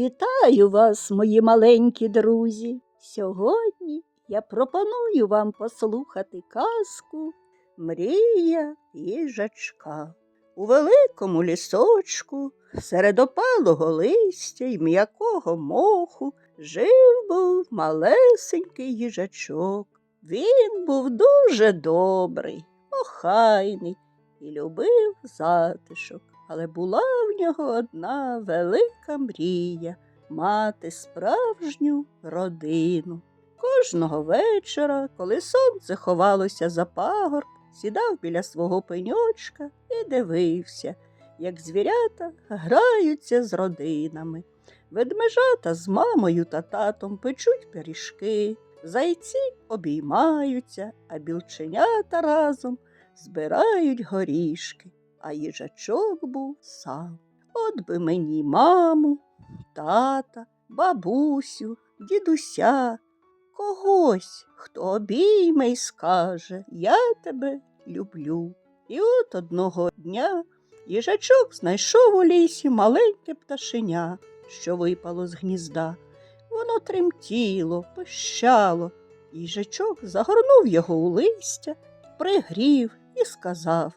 Вітаю вас, мої маленькі друзі. Сьогодні я пропоную вам послухати казку Мрія їжачка. У великому лісочку, серед опалого листя й м'якого моху, жив був малесенький їжачок. Він був дуже добрий, охайний і любив затишок. Але була в нього одна велика мрія мати справжню родину. Кожного вечора, коли сонце ховалося за пагорб, сідав біля свого пеньочка і дивився, як звірята граються з родинами. Ведмежата з мамою та татом печуть пиріжки, зайці обіймаються, а білченята разом збирають горішки а їжачок був сам. От би мені маму, тата, бабусю, дідуся, когось, хто обійме й скаже Я тебе люблю. І от одного дня їжачок знайшов у лісі маленьке пташеня, що випало з гнізда. Воно тремтіло, пищало. Їжачок загорнув його у листя, пригрів і сказав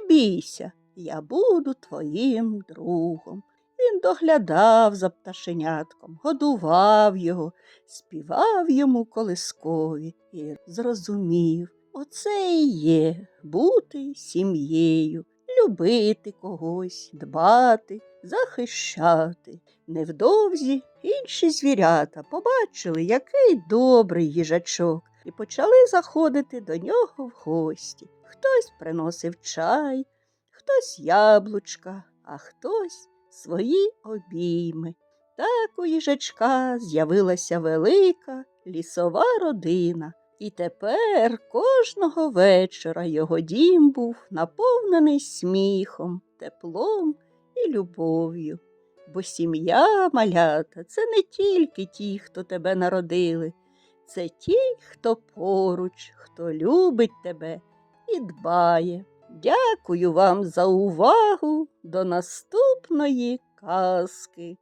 не бійся, я буду твоїм другом. Він доглядав за пташенятком, годував його, співав йому колискові і зрозумів оце і є бути сім'єю, любити когось, дбати, захищати. Невдовзі інші звірята побачили, який добрий їжачок, і почали заходити до нього в гості. Хтось приносив чай, хтось яблучка, а хтось свої обійми. Так у їжачка з'явилася велика лісова родина, і тепер кожного вечора його дім був наповнений сміхом, теплом і любов'ю. Бо сім'я малята це не тільки ті, хто тебе народили, це ті, хто поруч, хто любить тебе і дбає. Дякую вам за увагу. До наступної казки.